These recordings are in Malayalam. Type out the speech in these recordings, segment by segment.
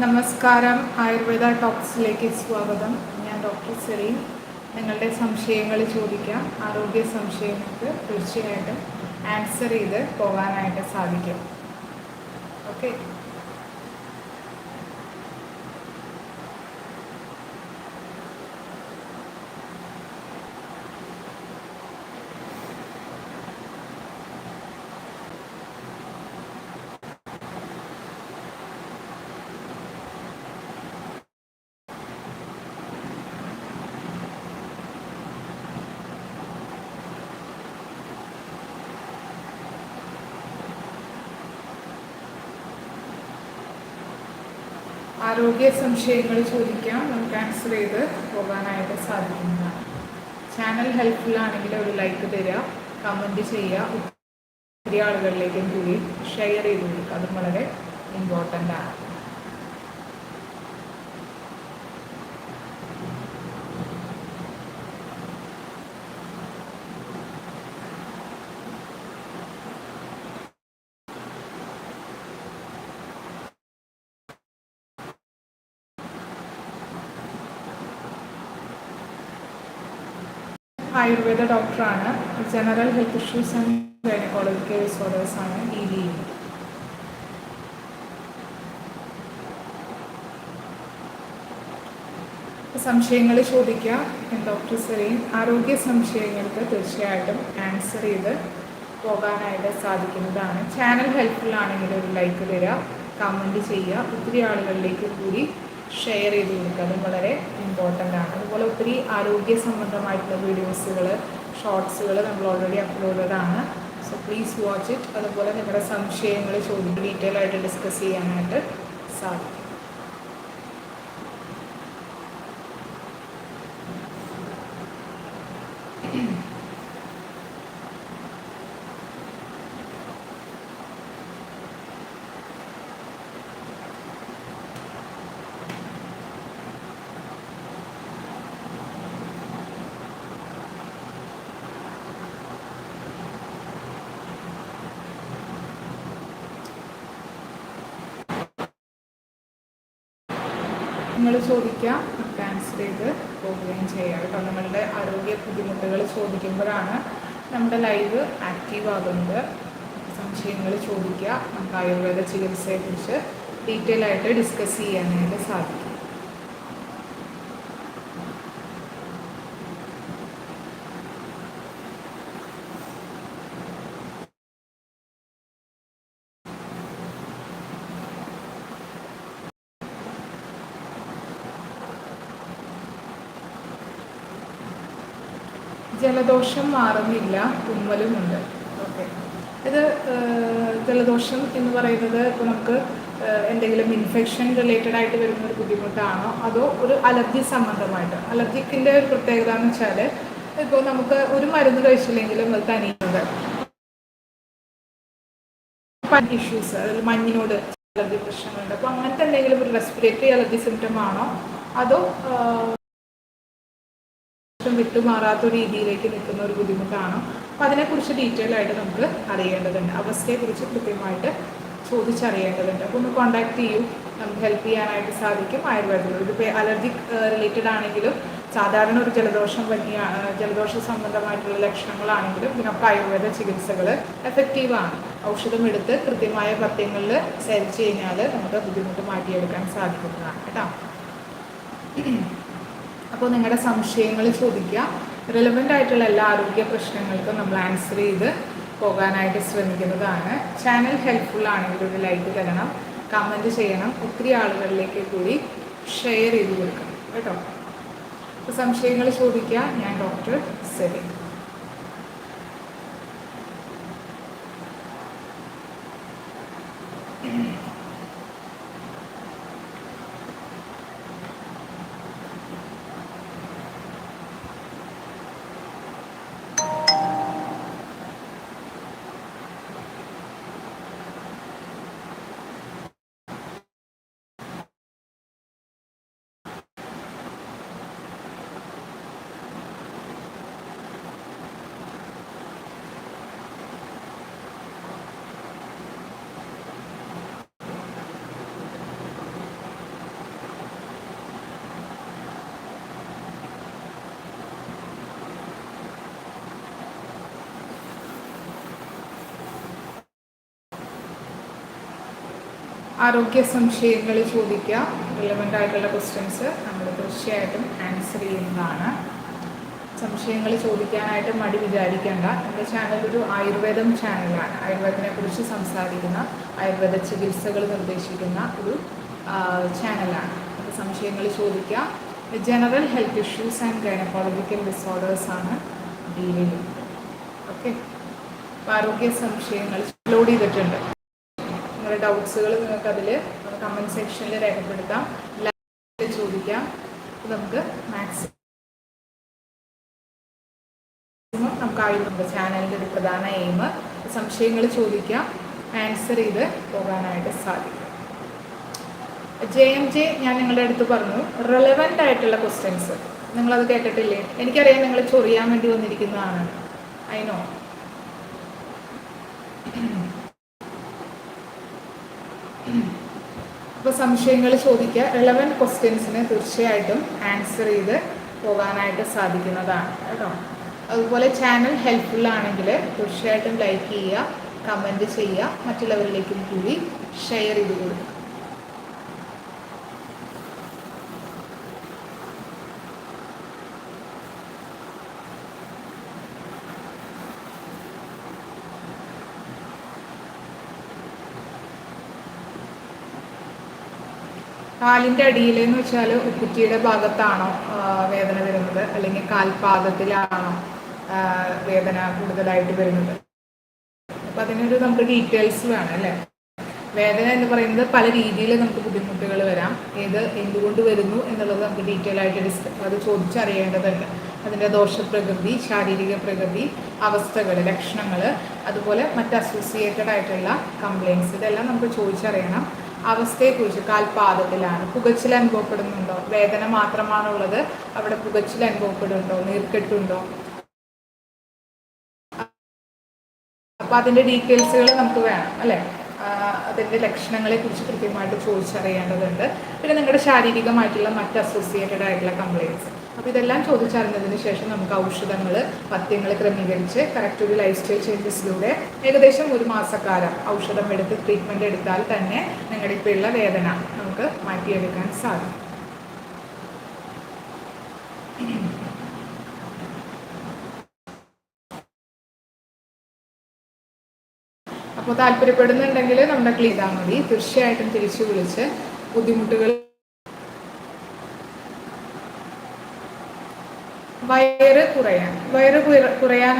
നമസ്കാരം. ആയുർവേദ ടോക്സിലേക്ക് സ്വാഗതം. ഞാൻ ഡോക്ടർ സെറീൻ. നിങ്ങളുടെ സംശയങ്ങൾ ചോദിക്കാം. ആരോഗ്യ സംശയങ്ങൾക്ക് തീർച്ചയായിട്ടും ആൻസർ ചെയ്ത് പോകാനായിട്ട് സാധിക്കും. ഓക്കെ. ആരോഗ്യ സംശയങ്ങൾ ചോദിക്കാം. നമുക്ക് ആൻസർ ചെയ്ത് പോകാനായിട്ട് സാധിക്കുന്നതാണ്. ചാനൽ ഹെൽപ്ഫുൾ ആണെങ്കിൽ ഒരു ലൈക്ക് തരിക കമന്റ് ചെയ്യുക ഒത്തിരി ആളുകളിലേക്കും കൂടി ഷെയർ ചെയ്ത് കൊടുക്കുക. അതും വളരെ ഇമ്പോർട്ടന്റ് ആണ്. ആയുർവേദ ഡോക്ടറാണ്. General health issues and gynaecological disorders ആണ് ഇ ഡി സംശയങ്ങൾ ചോദിക്കുക. ഡോക്ടർ സെറീൻ ആരോഗ്യ സംശയങ്ങൾക്ക് തീർച്ചയായിട്ടും ആൻസർ ചെയ്ത് പോകാനായിട്ട് സാധിക്കുന്നതാണ്. ചാനൽ ഹെൽപ്ഫുൾ ആണെങ്കിൽ ഒരു ലൈക്ക് തരിക കമന്റ് ചെയ്യുക. ഒത്തിരി ആളുകളിലേക്ക് കൂടി ഷെയർ ചെയ്ത് കൊടുക്കുക. അതും വളരെ ഇമ്പോർട്ടന്റ് ആണ്. അതുപോലെ ഒത്തിരി ആരോഗ്യ സംബന്ധമായിട്ടുള്ള വീഡിയോസുകൾ ഷോർട്സുകൾ നമ്മൾ ഓൾറെഡി അപ്ലോഡ് ആണ് സോ പ്ലീസ് വാച്ച് ഇറ്റ് അതുപോലെ നിങ്ങളുടെ സംശയങ്ങൾ ചോദിക്കും ഡീറ്റെയിൽ ആയിട്ട് ഡിസ്കസ് ചെയ്യാനായിട്ട് സാധിക്കും. നിങ്ങൾ ചോദിക്കാം നമുക്ക് ആൻസർ ചെയ്ത് പോവുകയും ചെയ്യാം കേട്ടോ. നമ്മളുടെ ആരോഗ്യ ബുദ്ധിമുട്ടുകൾ ചോദിക്കുമ്പോഴാണ് നമ്മുടെ ലൈവ് ആക്റ്റീവ് ആകുന്നത്. സംശയങ്ങൾ ചോദിക്കുക നമുക്ക് ആയുർവേദ ചികിത്സയെക്കുറിച്ച് ഡീറ്റെയിൽ ആയിട്ട് ഡിസ്കസ് ചെയ്യാനായിട്ട് സാധിക്കും. ജലദോഷം മാറുന്നില്ല തുമ്മലുമുണ്ട്. ഓക്കെ. ഇത് ജലദോഷം എന്ന് പറയുന്നത് ഇപ്പോൾ നമുക്ക് എന്തെങ്കിലും ഇൻഫെക്ഷൻ റിലേറ്റഡ് ആയിട്ട് വരുന്ന ഒരു ബുദ്ധിമുട്ടാണോ? അതോ ഒരു അലർജി സംബന്ധമായിട്ട്? അലർജിക്കിന്റെ ഒരു പ്രത്യേകത എന്ന് വെച്ചാൽ ഇപ്പോൾ നമുക്ക് ഒരു മരുന്ന് കഴിച്ചില്ലെങ്കിലും അത് തനിയുണ്ട് ഇഷ്യൂസ് അതിൽ മഞ്ഞിനോട് അലർജി പ്രശ്നങ്ങളുണ്ട്. അപ്പോൾ അങ്ങനത്തെ എന്തെങ്കിലും ഒരു റെസ്പിറേറ്ററി അലർജി സിംറ്റം ആണോ? അതോ വിട്ടുമാറാത്ത രീതിയിലേക്ക് നിൽക്കുന്ന ഒരു ബുദ്ധിമുട്ടാണ്. അപ്പം അതിനെക്കുറിച്ച് ഡീറ്റെയിൽ ആയിട്ട് നമുക്ക് അറിയേണ്ടതുണ്ട്. അവസ്ഥയെക്കുറിച്ച് കൃത്യമായിട്ട് ചോദിച്ചറിയേണ്ടതുണ്ട്. അപ്പോൾ ഒന്ന് കോൺടാക്ട് ചെയ്യൂ. നമുക്ക് ഹെൽപ്പ് ചെയ്യാനായിട്ട് സാധിക്കും. ആയുർവേദത്തിൽ ഇതിപ്പോൾ അലർജി റിലേറ്റഡ് ആണെങ്കിലും സാധാരണ ഒരു ജലദോഷം വലിയ ജലദോഷ സംബന്ധമായിട്ടുള്ള ലക്ഷണങ്ങളാണെങ്കിലും ഇതിനൊക്കെ ആയുർവേദ ചികിത്സകൾ എഫക്റ്റീവാണ് ഔഷധം എടുത്ത് കൃത്യമായ പത്യങ്ങളിൽ സെർച്ച് കഴിഞ്ഞാൽ നമുക്ക് ബുദ്ധിമുട്ട് മാറ്റിയെടുക്കാൻ സാധിക്കുന്നതാണ്. കേട്ടോ? അപ്പോൾ നിങ്ങളുടെ സംശയങ്ങൾ ചോദിക്കുക. റിലവന്റ് ആയിട്ടുള്ള എല്ലാ ആരോഗ്യ പ്രശ്നങ്ങൾക്കും നമ്മൾ ആൻസർ ചെയ്ത് പോകാനായിട്ട് ശ്രമിക്കുന്നതാണ്. ചാനൽ ഹെൽപ്ഫുൾ ആണെങ്കിൽ ഒരു ലൈക്ക് തരണം കമന്റ് ചെയ്യണം. ഒത്തിരി ആളുകളിലേക്ക് കൂടി ഷെയർ ചെയ്ത് കൊടുക്കണം. കേട്ടോ? അപ്പോൾ സംശയങ്ങൾ ചോദിക്കുക. ഞാൻ ഡോക്ടർ സെറി ആരോഗ്യ സംശയങ്ങൾ ചോദിക്കുക. റിലവന്റ് ആയിട്ടുള്ള ക്വസ്റ്റ്യൻസ് നമ്മൾ തീർച്ചയായിട്ടും ആൻസർ ചെയ്യുന്നതാണ്. സംശയങ്ങൾ ചോദിക്കാനായിട്ട് മടി വിചാരിക്കേണ്ട. എന്റെ ചാനൽ ഒരു ആയുർവേദം ചാനലാണ് ആയുർവേദത്തിനെ കുറിച്ച് സംസാരിക്കുന്ന ആയുർവേദ ചികിത്സകൾ നിർദ്ദേശിക്കുന്ന ഒരു ചാനലാണ് അപ്പോൾ സംശയങ്ങൾ ചോദിക്കുക. General health issues and gynaecological disorders ആണ് ഡീൽ ചെയ്യുന്നത്. ഓക്കെ ആരോഗ്യ സംശയങ്ങൾ അപ്ലോഡ് ചെയ്തിട്ടുണ്ട്. നിങ്ങളുടെ ഡൗട്ട്സുകൾ നിങ്ങൾക്ക് അതിൽ കമന്റ് സെക്ഷനിൽ രേഖപ്പെടുത്താം. ലൈവിൽ ചോദിക്കാം. നമുക്ക് മാക്സിമം നമുക്ക് ചാനലിന്റെ ഒരു പ്രധാന എയിം സംശയങ്ങൾ ചോദിക്കാം. ആൻസർ ചെയ്ത് പോകാനായിട്ട് സാധിക്കും. ജെ എം ജെ ഞാൻ നിങ്ങളുടെ അടുത്ത് പറഞ്ഞു റെലവന്റ് ആയിട്ടുള്ള ക്വസ്റ്റ്യൻസ് നിങ്ങളത് കേട്ടിട്ടില്ലേ? എനിക്കറിയാം നിങ്ങൾ ചൊറിയാൻ വേണ്ടി വന്നിരിക്കുന്നതാണ്. അതിനോ അപ്പോൾ സംശയങ്ങൾ ചോദിക്കുക. റിലവന്റ് ക്വസ്റ്റ്യൻസിന് തീർച്ചയായിട്ടും ആൻസർ ചെയ്ത് പോകാനായിട്ട് സാധിക്കുന്നതാണ് കേട്ടോ. അതുപോലെ ചാനൽ ഹെൽപ്ഫുൾ ആണെങ്കിൽ തീർച്ചയായിട്ടും ലൈക്ക് ചെയ്യുക കമന്റ് ചെയ്യുക. മറ്റുള്ളവരിലേക്കും കൂടി ഷെയർ ചെയ്ത് കൊടുക്കുക. കാലിന്റെ അടിയിൽ എന്ന് വെച്ചാൽ ഉപ്പുറ്റിയുടെ ഭാഗത്താണോ വേദന വരുന്നത്? അല്ലെങ്കിൽ കാൽപാദത്തിലാണോ വേദന കൂടുതലായിട്ട് വരുന്നത്? അപ്പം അതിനൊരു നമുക്ക് ഡീറ്റെയിൽസ് വേണം അല്ലേ? വേദന എന്ന് പറയുന്നത് പല രീതിയിൽ നമുക്ക് ബുദ്ധിമുട്ടുകൾ വരാം. ഏത് എന്തുകൊണ്ട് വരുന്നു എന്നുള്ളത് നമുക്ക് ഡീറ്റെയിൽ ആയിട്ട് ഡിസ് അത് ചോദിച്ചറിയേണ്ടതുണ്ട്. അതിന്റെ ദോഷപ്രകൃതി ശാരീരിക പ്രകൃതി അവസ്ഥകൾ ലക്ഷണങ്ങൾ അതുപോലെ മറ്റ് അസോസിയേറ്റഡ് ആയിട്ടുള്ള കംപ്ലയിൻസ് ഇതെല്ലാം നമുക്ക് ചോദിച്ചറിയണം. അവസ്ഥയെക്കുറിച്ച് കാൽപാദത്തിലാണ്. പുകച്ചിൽ അനുഭവപ്പെടുന്നുണ്ടോ? വേദന മാത്രമാണുള്ളത്. അവിടെ പുകച്ചിൽ അനുഭവപ്പെടുന്നുണ്ടോ? നീർക്കെട്ടുണ്ടോ? അപ്പൊ അതിന്റെ ഡീറ്റെയിൽസുകൾ നമുക്ക് വേണം അല്ലെ? അതിന്റെ ലക്ഷണങ്ങളെ കുറിച്ച് കൃത്യമായിട്ട് ചോദിച്ചറിയേണ്ടതുണ്ട്. പിന്നെ നിങ്ങളുടെ ശാരീരികമായിട്ടുള്ള മറ്റ് അസോസിയേറ്റഡ് ആയിട്ടുള്ള കംപ്ലയിൻസ് അപ്പോൾ ഇതെല്ലാം ചോദിച്ചറിഞ്ഞതിന് ശേഷം നമുക്ക് ഔഷധങ്ങൾ പഥ്യങ്ങൾ ക്രമീകരിച്ച് കറക്റ്റ് ഒരു ലൈഫ് സ്റ്റൈൽ ചേഞ്ചസിലൂടെ ഏകദേശം ഒരു മാസക്കാലം ഔഷധം എടുത്ത് ട്രീറ്റ്മെന്റ് എടുത്താൽ തന്നെ നിങ്ങളുടെ ഇപ്പോൾ ഉള്ള വേദന നമുക്ക് മാറ്റിയെടുക്കാൻ സാധിക്കും. അപ്പോൾ താല്പര്യപ്പെടുന്നുണ്ടെങ്കിൽ നമ്മുടെ ക്ലീതാ മതി തീർച്ചയായിട്ടും തിരിച്ചു വിളിച്ച് ബുദ്ധിമുട്ടുകൾ വയറ് കുറയാൻ വയറ് കുറയാൻ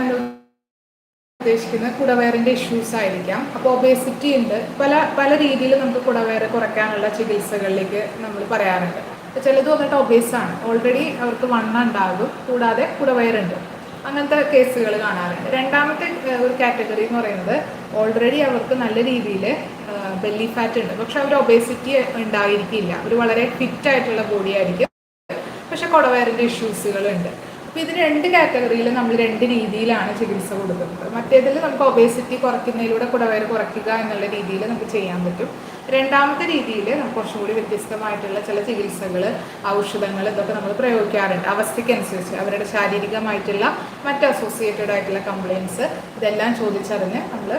ഉദ്ദേശിക്കുന്നത് കുടവയറിന്റെ ഇഷ്യൂസ് ആയിരിക്കാം. അപ്പോൾ ഒബേസിറ്റി ഉണ്ട്. പല പല രീതിയിൽ നമുക്ക് കുടവയറ് കുറയ്ക്കാനുള്ള ചികിത്സകളിലേക്ക് നമ്മൾ പറയാറുണ്ട്. ചിലത് വന്നിട്ട് ഒബേസ് ആണ്. ഓൾറെഡി അവർക്ക് വണ്ണ ഉണ്ടാകും. കൂടാതെ കുടവയറുണ്ട്. അങ്ങനത്തെ കേസുകൾ കാണാറുണ്ട്. രണ്ടാമത്തെ ഒരു കാറ്റഗറി എന്ന് പറയുന്നത് ഓൾറെഡി അവർക്ക് നല്ല രീതിയിൽ ബെല്ലി ഫാറ്റ് ഉണ്ട്. പക്ഷെ അവർ ഒബേസിറ്റി ഉണ്ടായിരിക്കില്ല. അവർ വളരെ ഫിറ്റ് ആയിട്ടുള്ള ബോഡി ആയിരിക്കും. പക്ഷെ കുടവയറിന്റെ ഇഷ്യൂസുകൾ ഉണ്ട്. അപ്പോൾ ഇതിന് രണ്ട് കാറ്റഗറിയിൽ നമ്മൾ രണ്ട് രീതിയിലാണ് ചികിത്സ കൊടുക്കുന്നത്. മറ്റേതിൽ നമുക്ക് ഒബേസിറ്റി കുറയ്ക്കുന്നതിലൂടെ കുടവയർ കുറയ്ക്കുക എന്നുള്ള രീതിയിൽ നമുക്ക് ചെയ്യാൻ പറ്റും. രണ്ടാമത്തെ രീതിയിൽ നമുക്ക് കുറച്ചും കൂടി വ്യത്യസ്തമായിട്ടുള്ള ചില ചികിത്സകൾ ഔഷധങ്ങൾ ഇതൊക്കെ നമ്മൾ പ്രയോഗിക്കാറുണ്ട്. അവസ്ഥയ്ക്കനുസരിച്ച് അവരുടെ ശാരീരികമായിട്ടുള്ള മറ്റ് അസോസിയേറ്റഡ് ആയിട്ടുള്ള കംപ്ലയിൻസ് ഇതെല്ലാം ചോദിച്ചറിഞ്ഞ് നമ്മൾ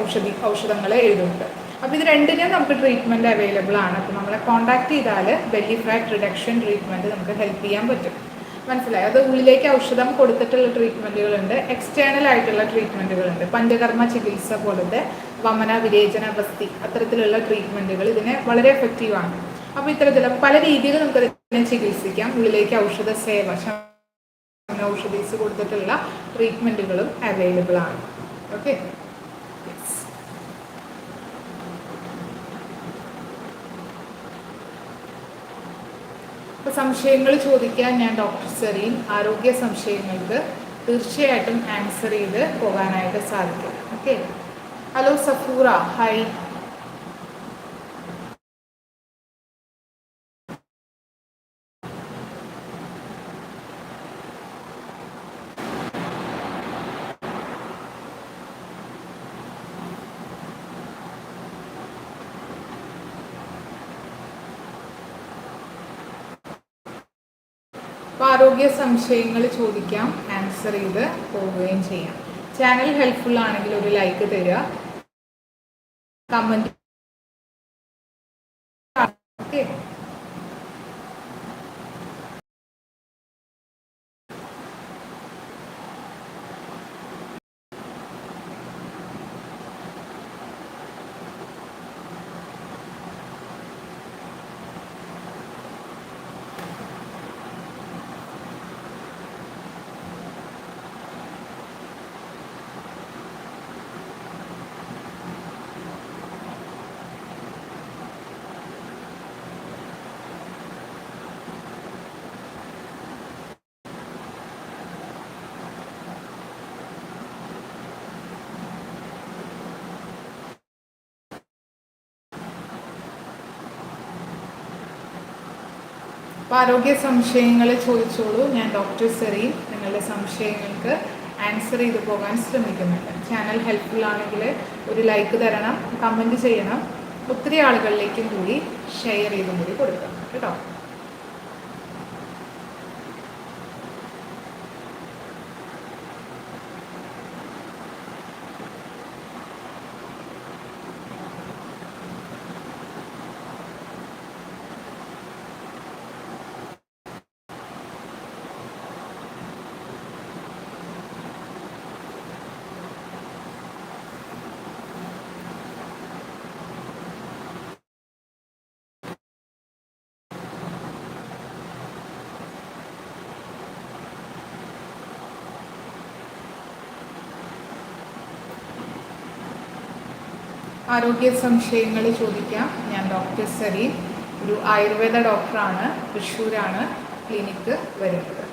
ഔഷധി ഔഷധങ്ങൾ എഴുതുന്നുണ്ട്. അപ്പോൾ ഇത് രണ്ടിനും നമുക്ക് ട്രീറ്റ്മെന്റ് അവൈലബിൾ ആണ്. അപ്പോൾ നമ്മളെ കോൺടാക്ട് ചെയ്താൽ ബെല്ലി ഫാറ്റ് റിഡക്ഷൻ ട്രീറ്റ്മെന്റ് നമുക്ക് ഹെൽപ്പ് ചെയ്യാൻ പറ്റും. മനസ്സിലായി. അത് ഉള്ളിലേക്ക് ഔഷധം കൊടുത്തിട്ടുള്ള ട്രീറ്റ്മെന്റുകളുണ്ട് എക്സ്റ്റേണൽ ആയിട്ടുള്ള ട്രീറ്റ്മെന്റുകളുണ്ട് പഞ്ചകർമ്മ ചികിത്സ പോലത്തെ വമന വിരേചന വസ്തി അത്തരത്തിലുള്ള ട്രീറ്റ്മെന്റുകൾ ഇതിനെ വളരെ എഫക്റ്റീവാണ് അപ്പോൾ ഇത്തരത്തിൽ പല രീതിയിൽ നമുക്ക് ഇതിനെ ചികിത്സിക്കാം. ഉള്ളിലേക്ക് ഔഷധ സേവ ഔഷധീസ് കൊടുത്തിട്ടുള്ള ട്രീറ്റ്മെന്റുകളും അവൈലബിൾ ആണ്. ഓക്കെ അപ്പോൾ സംശയങ്ങൾ ചോദിക്കാൻ ഞാൻ ഡോക്ടർ സെറീൻ ആരോഗ്യ സംശയങ്ങൾക്ക് തീർച്ചയായിട്ടും ആൻസർ ചെയ്ത് പോകാനായിട്ട് സാധിക്കും. Okay hello Safoora. ഹായ് അപ്പോൾ ആരോഗ്യ സംശയങ്ങൾ ചോദിക്കാം ആൻസർ ചെയ്ത് പോവുകയും ചെയ്യാം. ചാനൽ ഹെൽപ്ഫുൾ ആണെങ്കിൽ ഒരു ലൈക്ക് തരിക. കമന്റ് ഓക്കെ അപ്പോൾ ആരോഗ്യ സംശയങ്ങൾ ചോദിച്ചോളൂ. ഞാൻ ഡോക്ടർ സെറീൻ നിങ്ങളുടെ സംശയങ്ങൾക്ക് ആൻസർ ചെയ്തു പോകാൻ ശ്രമിക്കുന്നുണ്ട്. ചാനൽ ഹെൽപ്ഫുൾ ആണെങ്കിൽ ഒരു ലൈക്ക് തരണം കമന്റ് ചെയ്യണം. ഒത്തിരി ആളുകളിലേക്കും കൂടി ഷെയർ ചെയ്തും കൂടി കൊടുക്കണം. കേട്ടോ? ആരോഗ്യ സംശയങ്ങൾ ചോദിക്കാം. ഞാൻ ഡോക്ടർ സരീൻ. ഒരു ആയുർവേദ ഡോക്ടറാണ് തൃശ്ശൂരാണ് ക്ലിനിക്ക് വരുന്നത്.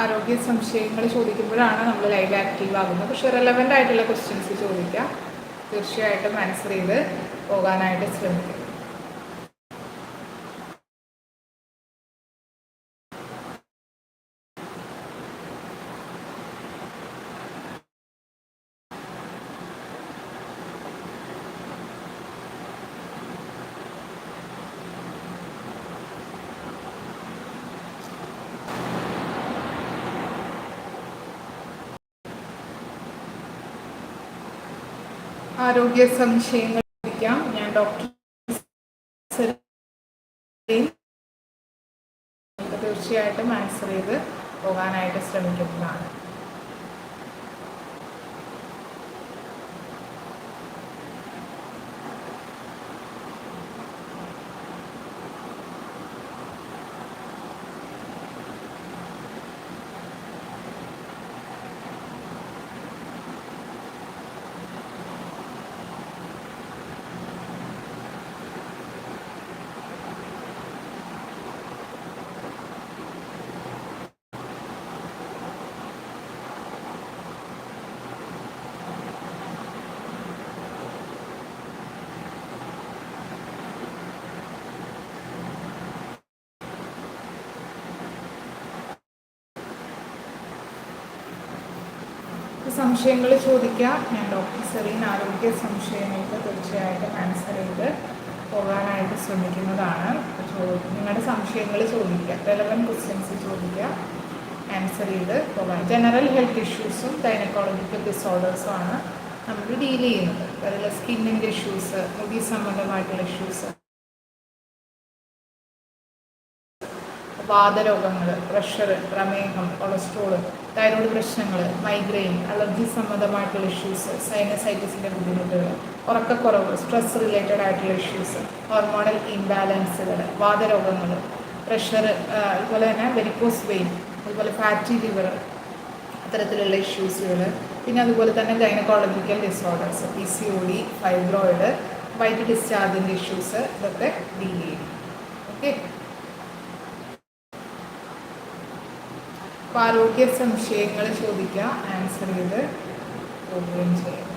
ആരോഗ്യ സംശയങ്ങൾ ചോദിക്കുമ്പോഴാണ് നമ്മൾ ലൈവ് ആക്റ്റീവ് ആകുന്നത്. പക്ഷെ റെലവന്റ് ആയിട്ടുള്ള ക്വസ്റ്റ്യൻസ് ചോദിക്കാം. തീർച്ചയായിട്ടും ആൻസർ ചെയ്ത് പോകാനായിട്ട് ശ്രമിക്കും. ആരോഗ്യ സംശയങ്ങൾ ചോദിക്കാം. ഞാൻ ഡോക്ടർ തീർച്ചയായിട്ടും ആൻസർ ചെയ്ത് പോകാനായിട്ട് ശ്രമിക്കുന്നതാണ്. സംശയങ്ങൾ ചോദിക്കാം. ഞാൻ ഡോക്ടർ സെറീൻ ആരോഗ്യ സംശയങ്ങൾക്ക് തീർച്ചയായിട്ടും ആൻസർ ചെയ്ത് പോകാനായിട്ട് ശ്രമിക്കുന്നതാണ്. നിങ്ങളുടെ സംശയങ്ങൾ ചോദിക്കുക റെലവന്റ് ക്വസ്റ്റ്യൻസ് ചോദിക്കുക ആൻസർ ചെയ്ത് പോകാം. ജനറൽ ഹെൽത്ത് ഇഷ്യൂസും ഗൈനക്കോളജിക്കൽ ഡിസോർഡേഴ്സും ആണ് നമ്മൾ ഡീൽ ചെയ്യുന്നത്. അതിൽ സ്കിന്നിന്റെ ഇഷ്യൂസ് മുടി സംബന്ധമായിട്ടുള്ള ഇഷ്യൂസ് വാതരോഗങ്ങൾ പ്രഷർ പ്രമേഹം കൊളസ്ട്രോൾ തൈറോയ്ഡ് പ്രശ്നങ്ങൾ മൈഗ്രെയിൻ അലർജി സംബന്ധമായിട്ടുള്ള ഇഷ്യൂസ് സൈനസൈറ്റിസിന്റെ ബുദ്ധിമുട്ടുകൾ ഉറക്കക്കുറവ് സ്ട്രെസ് റിലേറ്റഡ് ആയിട്ടുള്ള ഇഷ്യൂസ് ഹോർമോണൽ ഇംബാലൻസുകൾ വാതരോഗങ്ങൾ പ്രഷർ അതുപോലെ തന്നെ വെരിക്കോസ് വെയിൻ അതുപോലെ ഫാറ്റി ലിവർ അത്തരത്തിലുള്ള ഇഷ്യൂസുകൾ പിന്നെ അതുപോലെ തന്നെ gynaecological disorders P C O D fibroid white ഡിസ്ചാർജിന്റെ issues ഇതൊക്കെ ഡീൽ ചെയ്യും. ഓക്കെ അപ്പോൾ ആരോഗ്യ സംശയങ്ങൾ ചോദിക്കുക ആൻസർ ചെയ്ത് പോവുകയും ചെയ്യാം.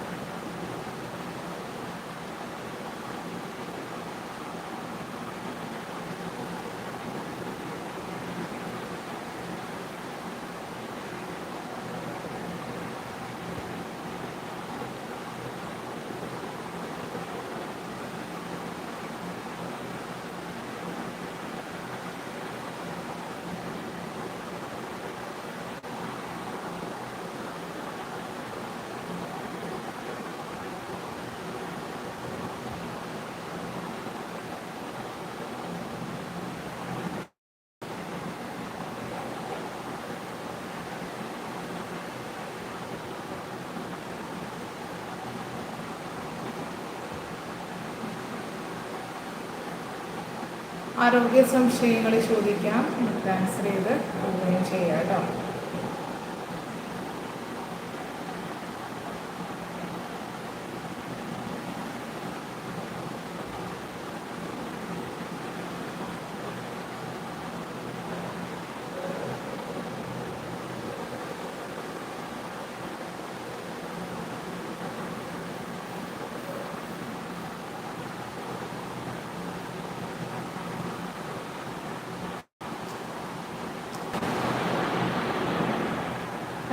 ആരോഗ്യ സംശയങ്ങൾ ചോദിക്കാം. ആൻസർ ചെയ്ത് ചെയ്യാം കേട്ടോ.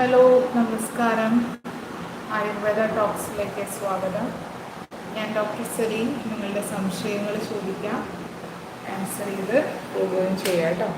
ഹലോ നമസ്കാരം. ആയുർവേദ ടോക്സിലേക്ക് സ്വാഗതം. ഞാൻ ഡോക്ടർ സലീം നിങ്ങളുടെ സംശയങ്ങൾ ചോദിക്കാം. ആൻസർ ചെയ്ത് പോവുകയും ചെയ്യാം കേട്ടോ.